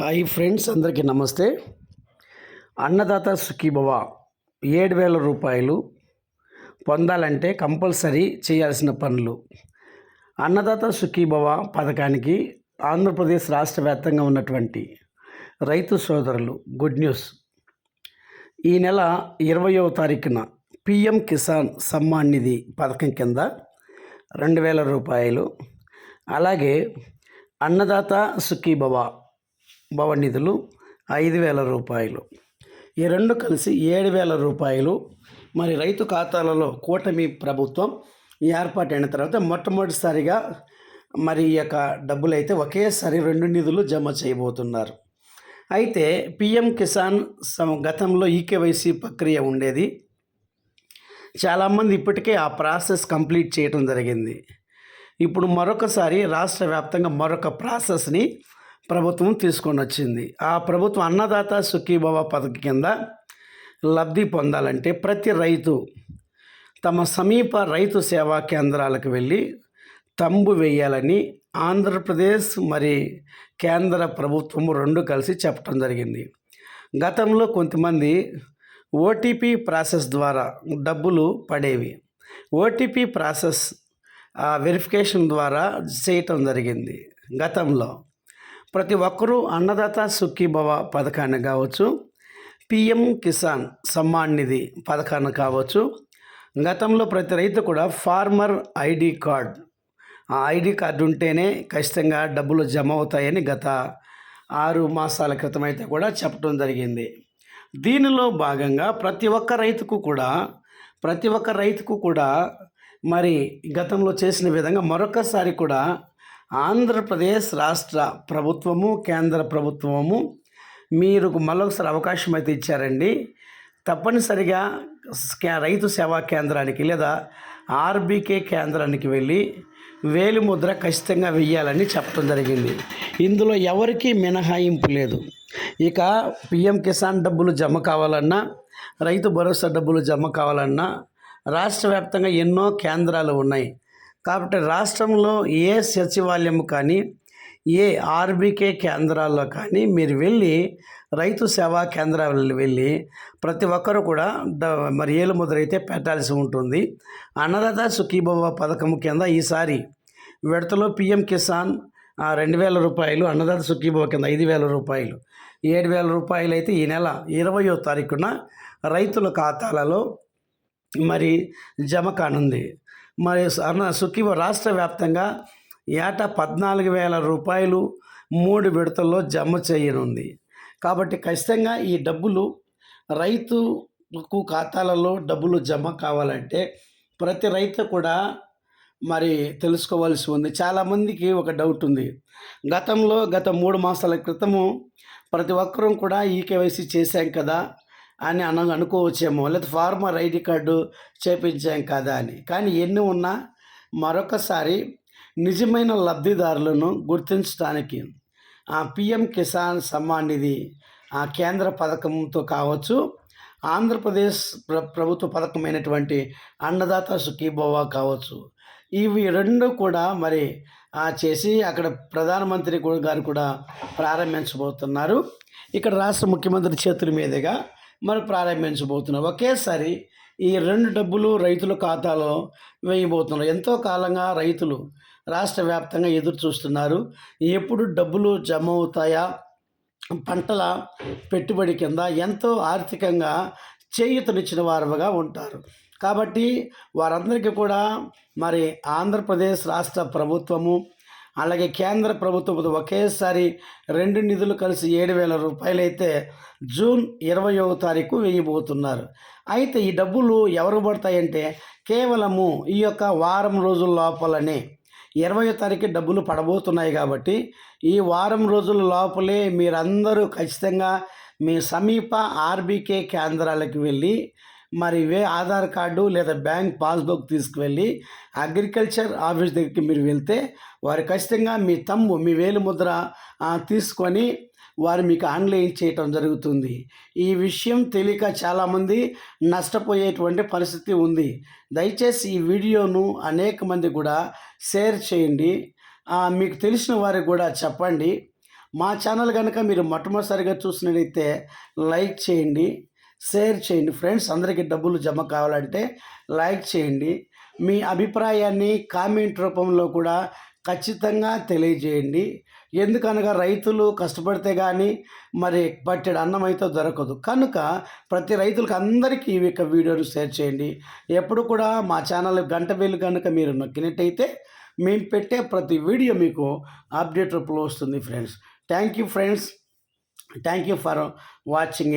Hi friends అందరికీ నమస్తే. అన్నదాత సుఖీభవ ఏడు వేల రూపాయలు పొందాలంటే కంపల్సరీ చేయాల్సిన పనులు. అన్నదాత సుఖీభవ పథకానికి ఆంధ్రప్రదేశ్ రాష్ట్ర వ్యాప్తంగా ఉన్నటువంటి రైతు సోదరులు గుడ్ న్యూస్. ఈ నెల ఇరవయో తారీఖున పిఎం కిసాన్ సమ్మాన్ నిధి పథకం కింద రెండు వేల రూపాయలు. అలాగే అన్నదాత సుఖీభవ భవ నిధులు ఐదు వేల రూపాయలు. ఈ రెండు కలిసి ఏడు వేల రూపాయలు. మరి రైతు ఖాతాలలో కూటమి ప్రభుత్వం ఏర్పాటైన తర్వాత మొట్టమొదటిసారిగా మరి ఈ యొక్క డబ్బులు అయితే ఒకేసారి రెండు నిధులు జమ చేయబోతున్నారు. అయితే పిఎం కిసాన్ సం- గతంలో ఈకేవైసీ ప్రక్రియ ఉండేది. చాలామంది ఇప్పటికే ఆ ప్రాసెస్ కంప్లీట్ చేయడం జరిగింది. ఇప్పుడు మరొకసారి రాష్ట్ర వ్యాప్తంగా మరొక ప్రాసెస్ని ప్రభుత్వం తీసుకొని వచ్చింది. ఆ ప్రభుత్వం అన్నదాత సుఖీభవ పథకం కింద లబ్ధి పొందాలంటే ప్రతి రైతు తమ సమీప రైతు సేవా కేంద్రాలకు వెళ్ళి తంబు వేయాలని ఆంధ్రప్రదేశ్ మరి కేంద్ర ప్రభుత్వం రెండు కలిసి చెప్పడం జరిగింది. గతంలో కొంతమంది ఓటీపీ ప్రాసెస్ ద్వారా డబ్బులు పడేవి. ఓటీపీ ప్రాసెస్ ఆ వెరిఫికేషన్ ద్వారా చేయటం జరిగింది గతంలో. ప్రతి ఒక్కరూ అన్నదాత సుఖీభవ పథకాన్ని కావచ్చు పిఎం కిసాన్ సమ్మాన్ నిధి పథకాన్ని కావచ్చు. గతంలో ప్రతి రైతు కూడా ఫార్మర్ ఐడి కార్డ్ ఆ ఐడి కార్డు ఉంటేనే ఖచ్చితంగా డబ్బులు జమ అవుతాయని గత ఆరు మాసాల క్రితం అయితే కూడా చెప్పడం జరిగింది. దీనిలో భాగంగా ప్రతి ఒక్క రైతుకు కూడా ప్రతి ఒక్క రైతుకు కూడా మరి గతంలో చేసిన విధంగా మరొకసారి కూడా ఆంధ్రప్రదేశ్ రాష్ట్ర ప్రభుత్వము కేంద్ర ప్రభుత్వము మీరు మరొకసారి అవకాశం అయితే ఇచ్చారండి. తప్పనిసరిగా రైతు సేవా కేంద్రానికి లేదా ఆర్బీకే కేంద్రానికి వెళ్ళి వేలిముద్ర ఖచ్చితంగా వెయ్యాలని చెప్పడం జరిగింది. ఇందులో ఎవరికీ మినహాయింపు లేదు. ఇక పిఎం కిసాన్ డబ్బులు జమ కావాలన్నా రైతు భరోసా డబ్బులు జమ కావాలన్నా రాష్ట్ర వ్యాప్తంగా ఎన్నో కేంద్రాలు ఉన్నాయి. కాబట్టి రాష్ట్రంలో ఏ సచివాలయం కానీ ఏ ఆర్బీకే కేంద్రాల్లో కానీ మీరు వెళ్ళి రైతు సేవా కేంద్రాలు వెళ్ళి ప్రతి ఒక్కరు కూడా మరి ఏలు ముద్ర అయితే పెట్టాల్సి ఉంటుంది. అన్నదాత సుఖీభవ పథకం కింద ఈసారి విడతలో పిఎం కిసాన్ రెండు వేల రూపాయలు అన్నదాత సుఖీభవ కింద ఐదు వేల రూపాయలు ఏడు వేల రూపాయలు అయితే ఈ నెల ఇరవయో తారీఖున రైతుల ఖాతాలలో మరి జమ కానుంది. మరి అన్న సుఖీవ రాష్ట్ర వ్యాప్తంగా ఏటా పద్నాలుగు వేల రూపాయలు మూడు విడతల్లో జమ చేయనుంది. కాబట్టి ఖచ్చితంగా ఈ డబ్బులు రైతుకు ఖాతాలలో డబ్బులు జమ కావాలంటే ప్రతి రైతు కూడా మరి తెలుసుకోవాల్సి ఉంది. చాలామందికి ఒక డౌట్ ఉంది. గతంలో గత మూడు మాసాల క్రితము ప్రతి ఒక్కరూ కూడా ఈ కేవైసీ చేశాం కదా. అని అన అనుకోవచ్చేమో. లేదా ఫార్మర్ ఐడి కార్డు చేపించాం కదా అని. కానీ ఎన్ని ఉన్నా మరొకసారి నిజమైన లబ్ధిదారులను గుర్తించడానికి ఆ పిఎం కిసాన్ సమ్మాన్ నిధి ఆ కేంద్ర పథకంతో కావచ్చు ఆంధ్రప్రదేశ్ ప్ర ప్రభుత్వ పథకమైనటువంటి అన్నదాత సుఖీభవ కావచ్చు. ఇవి రెండు కూడా మరి ఆ చేసి అక్కడ ప్రధానమంత్రి కూడా- గారు కూడా ప్రారంభించబోతున్నారు. ఇక్కడ రాష్ట్ర ముఖ్యమంత్రి చేతుల మీదుగా మరి ప్రారంభించబోతున్నారు ఒకేసారి ఈ రెండు డబ్బులు రైతుల ఖాతాలో వేయబోతున్నారు ఎంతో కాలంగా రైతులు రాష్ట్ర వ్యాప్తంగా ఎదురు చూస్తున్నారు. ఎప్పుడు డబ్బులు జమ అవుతాయా? పంటల పెట్టుబడి కింద ఎంతో ఆర్థికంగా చేయూతనిచ్చిన వారుగా ఉంటారు. కాబట్టి వారందరికీ కూడా మరి ఆంధ్రప్రదేశ్ రాష్ట్ర ప్రభుత్వము అలాగే కేంద్ర ప్రభుత్వం ఒకేసారి రెండు నిధులు కలిసి ఏడు వేల రూపాయలైతే జూన్ ఇరవయో తారీఖు వేయబోతున్నారు. అయితే ఈ డబ్బులు ఎవరు పడతాయంటే కేవలము ఈ యొక్క వారం రోజుల లోపలనే ఇరవయో తారీఖు డబ్బులు పడబోతున్నాయి కాబట్టి ఈ వారం రోజుల లోపలే మీరందరూ ఖచ్చితంగా మీ సమీప ఆర్బీకే కేంద్రాలకు వెళ్ళి మరి వే ఆధార్ కార్డు లేదా బ్యాంక్ పాస్బుక్ తీసుకువెళ్ళి అగ్రికల్చర్ ఆఫీస్ దగ్గరికి మీరు వెళ్తే వారు ఖచ్చితంగా మీ తమ్ము మీ వేలు ముద్ర తీసుకొని వారు మీకు ఆన్లైన్ చేయటం జరుగుతుంది. ఈ విషయం తెలియక చాలామంది నష్టపోయేటువంటి పరిస్థితి ఉంది. దయచేసి ఈ వీడియోను అనేక మంది కూడా షేర్ చేయండి. మీకు తెలిసిన వారికి కూడా చెప్పండి. మా ఛానల్ కనుక మీరు మొట్టమొదటిసారిగా చూసినట్లయితే లైక్ చేయండి. షేర్ చేయండి ఫ్రెండ్స్. అందరికీ డబ్బులు జమ కావాలంటే లైక్ చేయండి. మీ అభిప్రాయాన్ని కామెంట్ రూపంలో కూడా ఖచ్చితంగా తెలియజేయండి. ఎందుకనగా రైతులు కష్టపడితే కానీ మరి పట్టెడు అన్నం అయితే దొరకదు. కనుక ప్రతి రైతులకు అందరికీ ఈ యొక్క వీడియోను షేర్ చేయండి. ఎప్పుడు కూడా మా ఛానల్ గంట వేలు కనుక మీరు నొక్కినట్టయితే మేము పెట్టే ప్రతి వీడియో మీకు అప్డేట్ రూపంలో వస్తుంది friends. Thank you friends. Thank you for watching